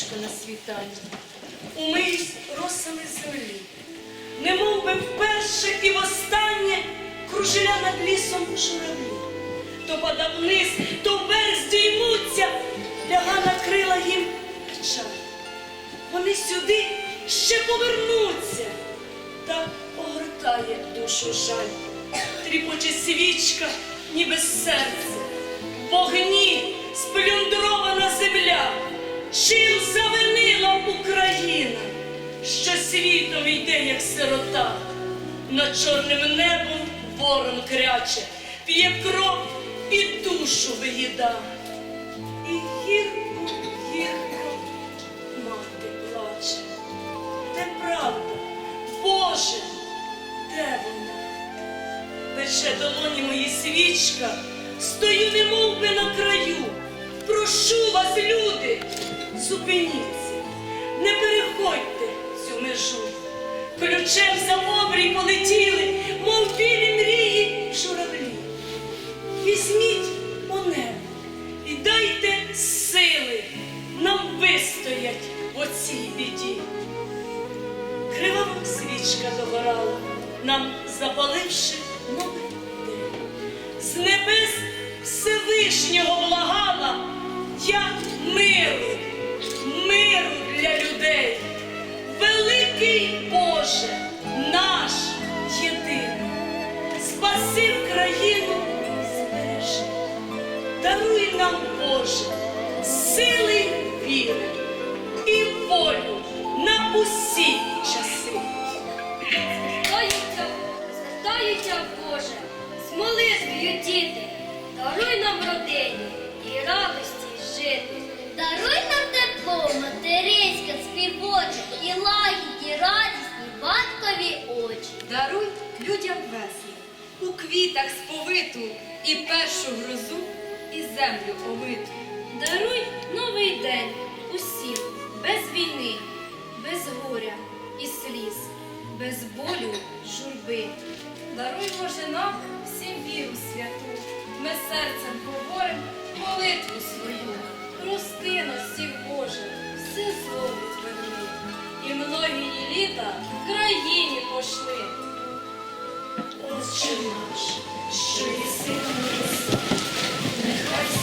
сонечко на світанні, умиюсь росами землі, немов би вперше і востаннє кружеля над лісом журавлі. То падав вниз, то вверх здіймуться, ляга накрила їм печаль. Вони сюди ще повернуться, та огортає душу жаль. Тріпоче свічка, ніби серце, світом йде, як сирота, над чорним небом ворон кряче, п'є кров і душу виїда. І гірко, гірко мати плаче. Де правда, Боже, де вона? Пече долоні мої свічка, стою немов би на краю. Прошу вас, люди, зупиніться, не переходьте цю межу. Ключем за обрій полетіли, мов білі мрії журавлі. Візьміть у небо і дайте сили нам вистоять в оцій біді. Кривава свічка догорала, нам запаливши новий день. З небес Всевишнього благала я миру Боже, сили віри і волю на усі часи. Звертаються, звертаються, Боже, з молитвою діти, даруй нам родині і радості жити. Даруй нам тепло, материнське, співоче, і лагідні, радісні батькові очі. Даруй людям весну, у квітах сповиту і першу грозу, і землю омиту. Даруй новий день усім, без війни, без горя і сліз, без болю, журби. Даруй, Боже, нам всім віру святу. Ми серцем говоримо молитву свою. Прости нас Боже, все зло відверни. І многії літа в країні пошли. Отче наш, що єси на небесах,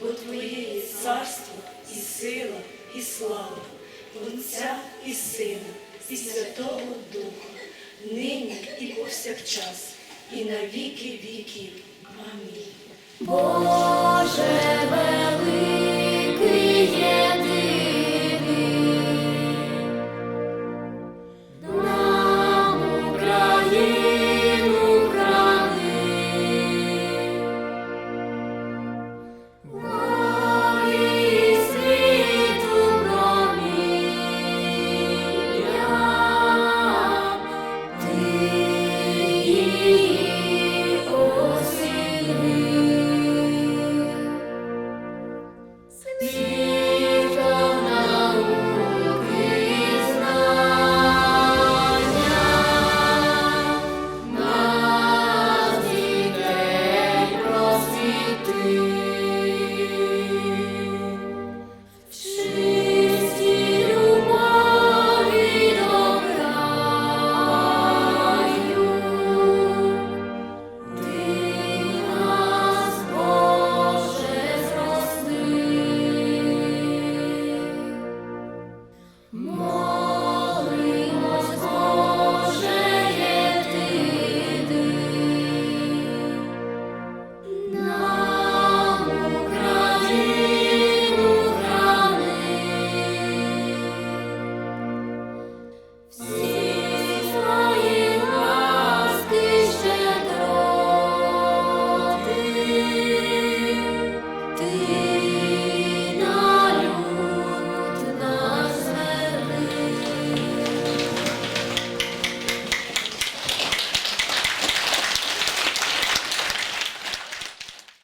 бо Твоє є царство і сила, і слава, Отця і Сина, і Святого Духа, нині і повсякчас, і на віки віків. Амінь. Боже великий.